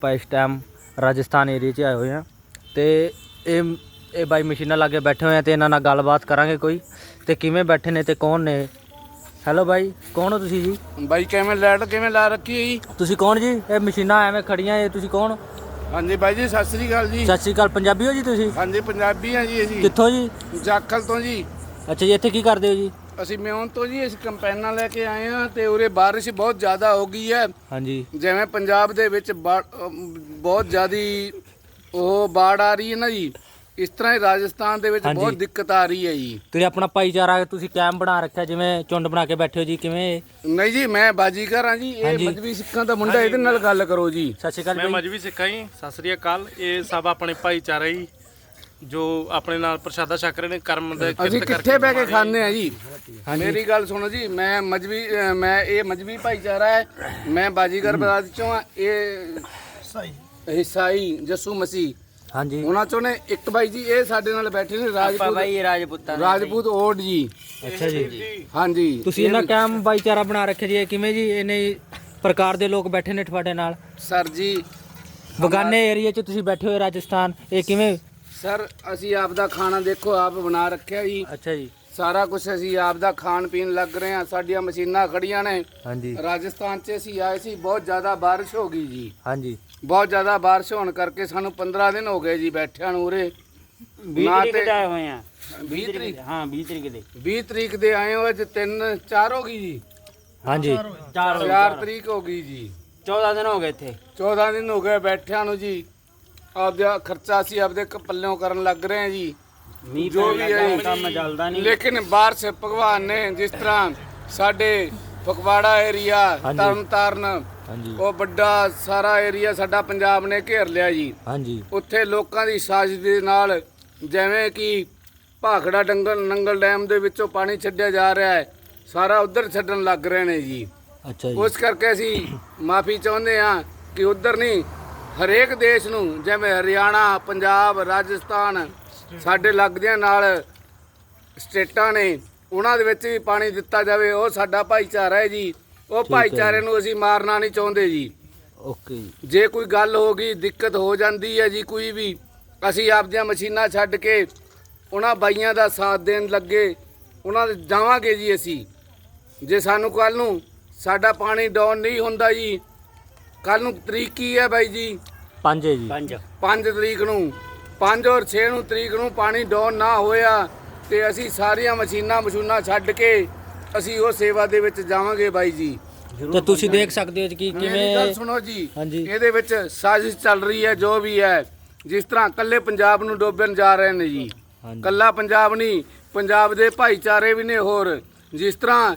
ਆਪਾਂ ਇਸ time Rajasthan area 'ਚ ਆਏ ਹੋਏ ਆ ਤੇ ਇਹ ਇਹ ਬਾਈ ਮਸ਼ੀਨਾਂ ਲਾ ਕੇ ਬੈਠੇ ਹੋਏ ਆ ਤੇ ਇਹਨਾਂ ਨਾਲ ਗੱਲਬਾਤ ਕਰਾਂਗੇ ਕੋਈ। ਤੇ ਕਿਵੇਂ ਬੈਠੇ ਨੇ ਤੇ ਕੌਣ ਨੇ? ਹੈਲੋ ਬਾਈ ਕੌਣ ਹੋ ਤੁਸੀਂ ਜੀ? ਬਾਈ ਕਿਵੇਂ ਲਾਈਟ ਕਿਵੇਂ ਲਾ ਰੱਖੀ ਹੈ ਜੀ ਤੁਸੀਂ ਕੌਣ ਜੀ? ਇਹ ਮਸ਼ੀਨਾਂ ਐਵੇਂ ਖੜੀਆਂ ਇਹ ਤੁਸੀਂ ਕੌਣ? ਹਾਂਜੀ ਬਾਈ ਜੀ ਸਤਿ ਸ੍ਰੀ ਅਕਾਲ ਜੀ। ਸਤਿ ਸ਼੍ਰੀ ਅਕਾਲ ਪੰਜਾਬੀ ਹੋ ਜੀ ਤੁਸੀਂ? ਹਾਂਜੀ ਪੰਜਾਬੀ ਆ ਜੀ ਅਸੀਂ। ਕਿੱਥੋਂ ਜੀ? ਜਾਖਲ ਤੋਂ ਜੀ। ਅੱਛਾ ਜੀ ਇੱਥੇ ਕੀ ਕਰਦੇ ਹੋ ਜੀ? ਅਸੀਂ ਮਿਉਂ ਤੋਂ ਜੀ ਇਸ ਕੰਪੈਨਾਂ ਲੈ ਕੇ ਆਏ ਆ ਤੇ ਉਰੇ ਬਾਰਿਸ਼ ਬਹੁਤ ਜ਼ਿਆਦਾ ਹੋ ਗਈ ਹੈ। ਹਾਂਜੀ। ਜਿਵੇਂ ਪੰਜਾਬ ਦੇ ਵਿੱਚ ਅਮ ਬਹੁਤ ਜ਼ਿਆਦੀ ਉਹ ਬਾੜ ਆ ਰਹੀ ਹੈ ਨਾ ਜੀ ਇਸ ਤਰ੍ਹਾਂ ਹੀ ਰਾਜਸਥਾਨ ਦੇ ਵਿੱਚ ਹਾਂਜੀ। ਬਹੁਤ ਦਿੱਕਤ ਆ ਰਹੀ ਹੈ ਜੀ। ਤੁਸੀਂ ਆਪਣਾ ਭਾਈਚਾਰਾ ਤੁਸੀਂ ਕੈਂਪ ਬਣਾ ਰੱਖਿਆ ਜਿਵੇਂ ਚੁੰਡ ਬਣਾ ਕੇ ਬੈਠੇ ਹੋ ਜੀ ਕਿਵੇਂ? ਨਹੀਂ ਜੀ ਮੈਂ ਬਾਜੀਗਰ ਹਾਂ ਜੀ ਇਹ ਹਾਂਜੀ। ਮਜਬੀ ਸਿੱਖਾਂ ਦਾ ਮੁੰਡਾ ਇਹਦੇ ਨਾਲ ਗੱਲ ਕਰੋ ਜੀ। ਸਤਿ ਸ਼੍ਰੀ ਅਕਾਲ ਮੈਂ ਬਾਈ ਮਜਬੀ ਸਿੱਖਾਂ ਜੀ ਸਤਿ ਸ੍ਰੀ ਅਕਾਲ ਇਹ ਸਭ ਆਪਣੇ ਭਾਈਚਾਰਾ ਹੀ ਜੋ ਆਪਣੇ ਨਾਲ ਪ੍ਰਸ਼ਾਦਾ ਛਕ ਰਹੇ ਨੇ ਕਰਮ ਦੇ ਅਸੀਂ ਕਿਰਤ ਕਰਕੇ ਕਿੱਥੇ ਬਹਿ ਕੇ ਖਾਂਦੇ ਆ ਜੀ? ਮੇਰੀ ਗੱਲ ਸੁਣੋ ਜੀ ਮੈਂ ਮਜਬੀ ਮੈਂ ਇਹ ਮਜਬੀ ਭਾਈਚਾਰਾ ਹੈ। ਮੈਂ ਬਾਜੀਗਰ ਬਰਾਦਰੀ ਚੋਂ ਆ ਇਹ ਹਿਸਾਈ ਜਸੂ ਮਸੀਹ। ਹਾਂਜੀ ਉਹਨਾਂ ਚੋਂ ਨੇ ਇੱਕ ਬਾਈ ਜੀ ਇਹ ਸਾਡੇ ਨਾਲ ਬੈਠੇ ਨੇ ਰਾਜਪੂਤ ਰਾਜਪੂਤਾਂ ਰਾਜਪੂਤ ਓਟ ਜੀ। ਅੱਛਾ ਜੀ। ਹਾਂਜੀ ਤੁਸੀਂ ਇਹਨਾਂ ਕੈਂਪ ਭਾਈਚਾਰਾ ਬਣਾ ਰੱਖਿਆ ਜੀ ਇਹ ਕਿਵੇਂ ਜੀ ਇਹਨੇ ਪ੍ਰਕਾਰ ਦੇ ਲੋਕ ਬੈਠੇ ਨੇ ਤੁਹਾਡੇ ਨਾਲ? ਸਰ ਜੀ ਬਗਾਨੇ ਏਰੀਆ 'ਚ ਤੁਸੀਂ ਬੈਠੇ ਹੋਏ ਰਾਜਸਥਾਨ ਇਹ ਕਿਵੇਂ ਸਰ ਅਸੀਂ ਆਪ ਦਾ ਖਾਣਾ ਦੇਖੋ ਆਪ ਬਣਾ ਰੱਖਿਆ ਜੀ। ਅੱਛਾ ਜੀ। ਸਾਰਾ ਕੁਝ ਅਸੀਂ ਆਪ ਦਾ ਖਾਣ ਪੀਣ ਲੱਗ ਰਹੇ ਹਾਂ। ਸਾਡੀਆਂ ਮਸ਼ੀਨਾਂ ਖੜੀਆਂ ਨੇ। ਹਾਂਜੀ। ਰਾਜਸਥਾਨ 'ਚ ਅਸੀਂ ਆਏ ਸੀ ਬਹੁਤ ਜ਼ਿਆਦਾ ਬਾਰਿਸ਼ ਹੋ ਗਈ ਜੀ। ਹਾਂਜੀ। ਬਹੁਤ ਜ਼ਿਆਦਾ ਬਾਰਿਸ਼ ਹੋਣ ਕਰਕੇ ਸਾਨੂੰ 15 ਦਿਨ ਹੋ ਗਏ ਜੀ ਬੈਠਿਆਂ ਨੂੰ ਉਰੇ। 20 ਨਾ ਤਰੀਕ ਤੇ ਦੇ ਆਏ ਹੋਏ ਆ 20 ਤਰੀਕ ਹਾਂ 20 ਤਰੀਕ ਦੇ। 20 ਤਰੀਕ ਦੇ ਆਏ ਹੋ ਅੱਜ 3 4 ਹੋ ਗਈ ਜੀ। ਹਾਂਜੀ। 4 4 ਤਰੀਕ ਹੋ ਗਈ ਜੀ। 14 ਦਿਨ ਹੋ ਗਏ ਇੱਥੇ। 14 ਦਿਨ ਹੋ ਗਏ ਬੈਠਿਆਂ ਨੂੰ ਜੀ। ਆਪਦਾ ਖਰਚਾ ਅਸੀਂ ਆਪਦੇ ਕ- ਪੱਲਿਓਂ ਕਰਨ ਲੱਗ ਰਹੇ ਹਾਂ ਜੀ। ਮੀਂਹ ਜੋ ਵੀ ਹੈ ਕੰਮ ਚੱਲਦਾ ਨਹੀਂ। ਲੇਕਿਨ ਬਾਰਿਸ਼ ਭਗਵਾਨ ਨੇ ਜਿਸ ਤਰ੍ਹਾਂ ਸਾਡੇ ਫਗਵਾੜਾ ਏਰੀਆ ਹਾਂਜੀ। ਤਰਨਤਾਰਨ ਹਾਂਜੀ। ਉਹ ਵੱਡਾ ਸਾਰਾ ਏਰੀਆ ਸਾਡਾ ਪੰਜਾਬ ਨੇ ਘੇਰ ਲਿਆ ਜੀ। ਹਾਂਜੀ। ਉੱਥੇ ਲੋਕਾਂ ਦੀ ਸਾਜ਼ਿਸ਼ ਦੇ ਨਾਲ ਜਿਵੇਂ ਕਿ ਭਾਖੜਾ ਡੰਗਲ ਨੰਗਲ ਡੈਮ ਦੇ ਵਿੱਚੋਂ ਪਾਣੀ ਛੱਡਿਆ ਜਾ ਰਿਹਾ ਹੈ ਸਾਰਾ ਉਧਰ ਛੱਡਣ ਲੱਗ ਰਹੇ ਨੇ ਜੀ। ਅੱਛਾ ਜੀ। ਉਸ ਕਰਕੇ ਅਸੀਂ ਮਾਫੀ ਚਾਹੁੰਦੇ ਹਾਂ ਕਿ ਉਧਰ ਨਹੀਂ ਹਰੇਕ ਦੇਸ਼ ਨੂੰ ਜਿਵੇਂ ਹਰਿਆਣਾ ਪੰਜਾਬ ਰਾਜਸਥਾਨ ਸਾਡੇ ਲੱਗਦਿਆਂ ਨਾਲ ਸਟੇਟਾਂ ਨੇ ਉਹਨਾਂ ਦੇ ਵਿੱਚ ਵੀ ਪਾਣੀ ਦਿੱਤਾ ਜਾਵੇ ਉਹ ਸਾਡਾ ਭਾਈਚਾਰਾ ਹੈ ਜੀ। ਉਹ ਭਾਈਚਾਰੇ ਨੂੰ ਅਸੀਂ ਮਾਰਨਾ ਨਹੀਂ ਚਾਹੁੰਦੇ ਜੀ। ਓਕੇ ਜੀ। ਜੇ ਕੋਈ ਗੱਲ ਹੋ ਗਈ ਦਿੱਕਤ ਹੋ ਜਾਂਦੀ ਹੈ ਜੀ ਕੋਈ ਵੀ ਅਸੀਂ ਆਪਦੀਆਂ ਮਸ਼ੀਨਾਂ ਛੱਡ ਕੇ ਉਹਨਾਂ ਬਾਈਆਂ ਦਾ ਸਾਥ ਦੇਣ ਲੱਗੇ ਉਹਨਾਂ ਦੇ ਜਾਵਾਂਗੇ ਜੀ ਅਸੀਂ। ਜੇ ਸਾਨੂੰ ਕੱਲ ਨੂੰ ਸਾਡਾ ਪਾਣੀ ਡਾਊਨ ਨਹੀਂ ਹੁੰਦਾ ਜੀ ਕੱਲ ਨੂੰ ਤਰੀਕ ਕੀ ਹੈ ਬਾਈ ਜੀ? ਪੰਜ ਹੈ ਜੀ। 5 5 ਤਰੀਕ ਨੂੰ। 5 ਔਰ 6 ਨੂੰ ਤਰੀਕ ਨੂੰ ਪਾਣੀ ਡਾਊਨ ਨਾ ਹੋਇਆ ਤੇ ਅਸੀਂ ਸਾਰੀਆਂ ਮਸ਼ੀਨਾਂ ਮਸ਼ੂਨਾਂ ਛੱਡ ਕੇ ਅਸੀਂ ਉਹ ਸੇਵਾ ਦੇ ਵਿੱਚ ਜਾਵਾਂਗੇ ਬਾਈ ਜੀ। ਤੇ ਤੁਸੀਂ ਦੇਖ ਸਕਦੇ ਹੋ ਕਿ ਮੇਰੀ ਗੱਲ ਕਿਵੇਂ ਸੁਣੋ ਜੀ। ਇਹਦੇ ਵਿੱਚ ਸਾਜ਼ਿਸ਼ ਚੱਲ ਰਹੀ ਹੈ ਜੋ ਵੀ ਹੈ। ਜਿਸ ਤਰ੍ਹਾਂ ਕੱਲੇ ਪੰਜਾਬ ਨੂੰ ਡੋਬਣ ਜਾ ਰਹੇ ਨੇ ਜੀ। ਕੱਲਾ ਪੰਜਾਬ ਨਹੀਂ ਪੰਜਾਬ ਦੇ ਭਾਈਚਾਰੇ ਵੀ ਨੇ ਹੋਰ। ਜਿਸ ਤਰ੍ਹਾਂ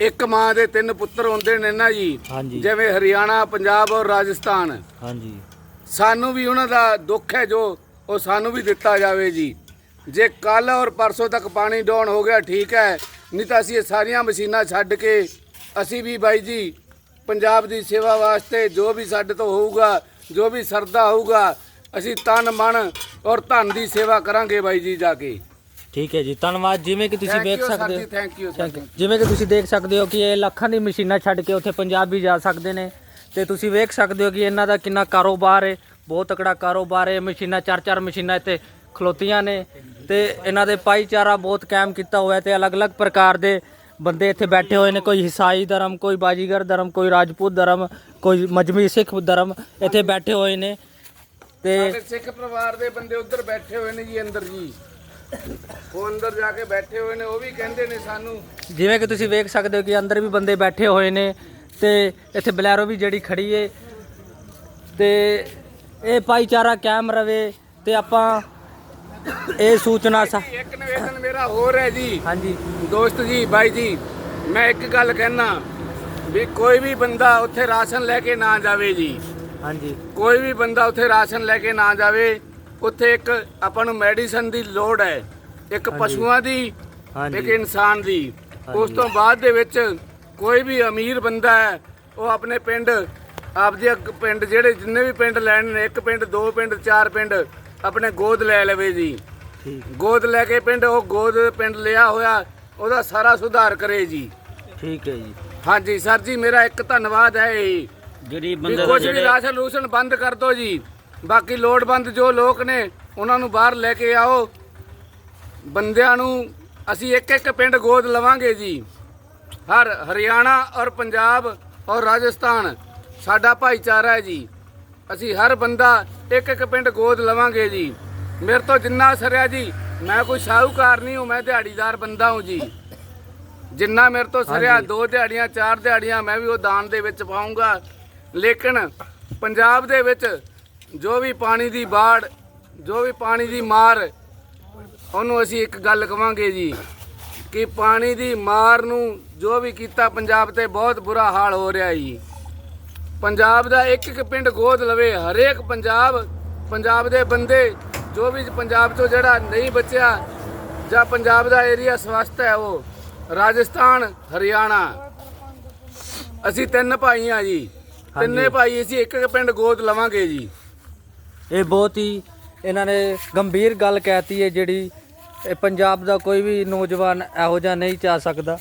ਇੱਕ ਮਾਂ ਦੇ ਤਿੰਨ ਪੁੱਤਰ ਹੁੰਦੇ ਨੇ ਨਾ ਜੀ। ਜਿਵੇਂ ਹਰਿਆਣਾ ਪੰਜਾਬ ਔਰ ਰਾਜਸਥਾਨ। ਹਾਂਜੀ। ਸਾਨੂੰ ਵੀ ਉਹਨਾਂ ਦਾ ਦੁੱਖ ਹੈ ਜੋ ਉਹ ਸਾਨੂੰ ਵੀ ਦਿੱਤਾ ਜਾਵੇ ਜੀ। ਜੇ ਕੱਲ ਔਰ ਪਰਸੋਂ ਤੱਕ ਪਾਣੀ ਡਾਊਨ ਹੋ ਗਿਆ ਠੀਕ ਹੈ। ਨਹੀਂ ਤਾਂ ਅਸੀਂ ਇਹ ਸਾਰੀਆਂ ਮਸ਼ੀਨਾਂ ਛੱਡ ਕੇ ਅਸੀਂ ਵੀ ਬਾਈ ਜੀ ਪੰਜਾਬ ਦੀ ਸੇਵਾ ਵਾਸਤੇ ਜੋ ਵੀ ਸਾਡੇ ਤੋਂ ਹੋਊਗਾ ਜੋ ਵੀ ਸਰਦਾ ਹੋਊਗਾ ਅਸੀਂ ਤਨ ਮਨ ਔਰ ਧਨ ਦੀ ਸੇਵਾ ਕਰਾਂਗੇ ਬਾਈ ਜੀ ਜਾ ਕੇ। ਠੀਕ ਹੈ ਜੀ ਧੰਨਵਾਦ। ਜਿਵੇਂ ਕਿ ਤੁਸੀਂ ਵੇਖ ਸਕਦੇ ਹੋ ਥੈਂਕ ਯੂ Thank you. ਜਿਵੇਂ ਕਿ ਤੁਸੀਂ ਦੇਖ ਸਕਦੇ ਹੋ ਕਿ ਇਹ ਲੱਖਾਂ ਦੀ ਮਸ਼ੀਨਾਂ ਛੱਡ ਕੇ ਉੱਥੇ ਪੰਜਾਬ ਵੀ ਜਾ ਸਕਦੇ ਨੇ। ਤੇ ਤੁਸੀਂ ਵੇਖ ਸਕਦੇ ਹੋ ਕਿ ਇਹਨਾਂ ਦਾ ਕਿੰਨਾ ਕਾਰੋਬਾਰ ਹੈ ਬਹੁਤ ਤਕੜਾ ਕਾਰੋਬਾਰ ਹੈ। ਮਸ਼ੀਨਾਂ ਚਾਰ ਚਾਰ ਮਸ਼ੀਨਾਂ ਇੱਥੇ ਖਲੋਤੀਆਂ ਨੇ। ਤੇ ਇਹਨਾਂ ਦੇ ਭਾਈਚਾਰਾ ਬਹੁਤ ਕਾਇਮ ਕੀਤਾ ਹੋਇਆ ਤੇ ਅਲੱਗ-ਅਲੱਗ ਪ੍ਰਕਾਰ ਦੇ ਬੰਦੇ ਇੱਥੇ ਬੈਠੇ ਹੋਏ ਨੇ। ਕੋਈ ਈਸਾਈ ਧਰਮ ਕੋਈ ਬਾਜੀਗਰ ਧਰਮ ਕੋਈ ਰਾਜਪੂਤ ਧਰਮ ਕੋਈ ਮਜਮੀ ਸਿੱਖ ਧਰਮ ਇੱਥੇ ਬੈਠੇ ਹੋਏ ਨੇ। ਤੇ ਸਿੱਖ ਪਰਿਵਾਰ ਦੇ ਬੰਦੇ ਉੱਧਰ ਬੈਠੇ ਹੋਏ ਨੇ ਜੀ ਅੰਦਰ ਜੀ। ਉਹ ਅੰਦਰ ਜਾ ਕੇ ਬੈਠੇ ਹੋਏ ਨੇ ਉਹ ਵੀ ਕਹਿੰਦੇ ਨੇ ਸਾਨੂੰ। ਜਿਵੇਂ ਕਿ ਤੁਸੀਂ ਵੇਖ ਸਕਦੇ ਹੋ ਕਿ ਅੰਦਰ ਵੀ ਬੰਦੇ ਬੈਠੇ ਹੋਏ ਨੇ ਤੇ ਇੱਥੇ ਬਲੈਰੋ ਵੀ ਜਿਹੜੀ ਖੜੀ ਏ। ਤੇ ਇਹ ਭਾਈਚਾਰਾ ਕਾਇਮ ਰਵੇ ਤੇ ਆਪਾਂ ਇਹ ਸੂਚਨਾ ਸਾ ਇੱਕ ਨਿਵੇਦਨ ਮੇਰਾ ਹੋਰ ਹੈ ਜੀ। ਹਾਂਜੀ। ਦੋਸਤ ਜੀ ਬਾਈ ਜੀ ਮੈਂ ਇੱਕ ਗੱਲ ਕਹਿਣਾ ਵੀ ਕੋਈ ਵੀ ਬੰਦਾ ਉੱਥੇ ਰਾਸ਼ਨ ਲੈ ਕੇ ਨਾ ਜਾਵੇ ਜੀ। ਹਾਂਜੀ। ਕੋਈ ਵੀ ਬੰਦਾ ਉੱਥੇ ਰਾਸ਼ਨ ਲੈ ਕੇ ਨਾ ਜਾਵੇ ਉੱਥੇ ਇੱਕ ਆਪਾਂ ਨੂੰ ਮੈਡੀਸਨ ਦੀ ਲੋੜ ਹੈ ਇੱਕ ਪਸ਼ੂਆਂ ਦੀ ਇੱਕ ਇਨਸਾਨ ਦੀ। ਉਸ ਤੋਂ ਬਾਅਦ ਦੇ ਵਿੱਚ ਕੋਈ ਵੀ ਅਮੀਰ ਬੰਦਾ ਹੈ ਉਹ ਆਪਣੇ ਪਿੰਡ ਆਪਦੇ ਪਿੰਡ ਜਿਹੜੇ ਜਿੰਨੇ ਵੀ ਪਿੰਡ ਲੈਣ ਨੇ ਇੱਕ ਪਿੰਡ ਦੋ ਪਿੰਡ ਚਾਰ ਪਿੰਡ ਆਪਣੇ ਗੋਦ ਲੈ ਲਵੇ ਜੀ। ਗੋਦ ਲੈ ਕੇ ਪਿੰਡ ਉਹ ਗੋਦ ਪਿੰਡ ਲਿਆ ਹੋਇਆ ਉਹਦਾ ਸਾਰਾ ਸੁਧਾਰ ਕਰੇ ਜੀ। ਠੀਕ ਹੈ ਜੀ। ਹਾਂਜੀ ਸਰ ਜੀ ਮੇਰਾ ਇੱਕ ਧੰਨਵਾਦ ਹੈ ਇਹ। ਗਰੀਬ ਬੰਦੇ ਦਾ ਕੁਝ ਵੀ ਜਿਹੜੇ ਰਾਸ਼ਨ ਰੂਸ਼ਨ ਬੰਦ ਕਰ ਦਿਓ ਜੀ। ਬਾਕੀ ਲੋੜਵੰਦ ਜੋ ਲੋਕ ਨੇ ਉਹਨਾਂ ਨੂੰ ਬਾਹਰ ਲੈ ਕੇ ਆਓ। ਬੰਦਿਆਂ ਨੂੰ ਅਸੀਂ ਇੱਕ ਇੱਕ ਪਿੰਡ ਗੋਦ ਲਵਾਂਗੇ ਜੀ। ਹਰ ਹਰਿਆਣਾ ਔਰ ਪੰਜਾਬ ਔਰ ਰਾਜਸਥਾਨ ਸਾਡਾ ਭਾਈਚਾਰਾ ਹੈ ਜੀ। ਅਸੀਂ ਹਰ ਬੰਦਾ ਇੱਕ ਇੱਕ ਪਿੰਡ ਗੋਦ ਲਵਾਂਗੇ ਜੀ। ਮੇਰੇ ਤੋਂ ਜਿੰਨਾ ਸਰਿਆ ਜੀ ਮੈਂ ਕੋਈ ਸ਼ਾਹੂਕਾਰ ਨਹੀਂ ਹੂੰ ਮੈਂ ਦਿਹਾੜੀਦਾਰ ਬੰਦਾ ਹੂੰ ਜੀ। ਜਿੰਨਾ ਮੇਰੇ ਤੋਂ ਸਰਿਆ ਦੋ ਦਿਹਾੜੀਆਂ ਚਾਰ ਦਿਹਾੜੀਆਂ ਮੈਂ ਵੀ ਉਹ ਦਾਨ ਦੇ ਵਿੱਚ ਪਾਉਂਗਾ ਲੇਕਿਨ ਪੰਜਾਬ ਦੇ ਵਿੱਚ ਜੋ ਵੀ ਪਾਣੀ ਦੀ ਬਾੜ ਜੋ ਵੀ ਪਾਣੀ ਦੀ ਮਾਰ ਉਹਨੂੰ ਅਸੀਂ ਇੱਕ ਗੱਲ ਕਵਾਂਗੇ ਜੀ ਕਿ ਪਾਣੀ ਦੀ ਮਾਰ ਨੂੰ ਜੋ ਵੀ ਕੀਤਾ ਪੰਜਾਬ ਤੇ ਬਹੁਤ ਬੁਰਾ ਹਾਲ ਹੋ ਰਿਹਾ ਜੀ। ਪੰਜਾਬ ਦਾ ਇੱਕ ਇੱਕ ਪਿੰਡ ਗੋਦ ਲਵੇ ਹਰੇਕ ਪੰਜਾਬ ਪੰਜਾਬ ਦੇ ਬੰਦੇ ਜੋ ਵੀ ਪੰਜਾਬ ਤੋਂ ਜਿਹੜਾ ਨਹੀਂ ਬਚਿਆ ਜਾਂ ਪੰਜਾਬ ਦਾ ਏਰੀਆ ਸਵਸਥ ਹੈ ਉਹ ਰਾਜਸਥਾਨ ਹਰਿਆਣਾ। ਅਸੀਂ ਤਿੰਨ ਭਾਈ ਆ ਜੀ। ਤਿੰਨੇ ਭਾਈ ਅਸੀਂ ਇੱਕ ਇੱਕ ਪਿੰਡ ਗੋਦ ਲਵਾਂਗੇ ਜੀ। ਇਹ ਬਹੁਤ ਹੀ ਇਹਨਾਂ ਨੇ ਗੰਭੀਰ ਗੱਲ ਕਹਿਤੀ ਹੈ ਜਿਹੜੀ ਇਹ ਪੰਜਾਬ ਦਾ ਕੋਈ ਵੀ ਨੌਜਵਾਨ ਇਹੋ ਜਿਹਾ ਨਹੀਂ ਚਾਹ ਸਕਦਾ।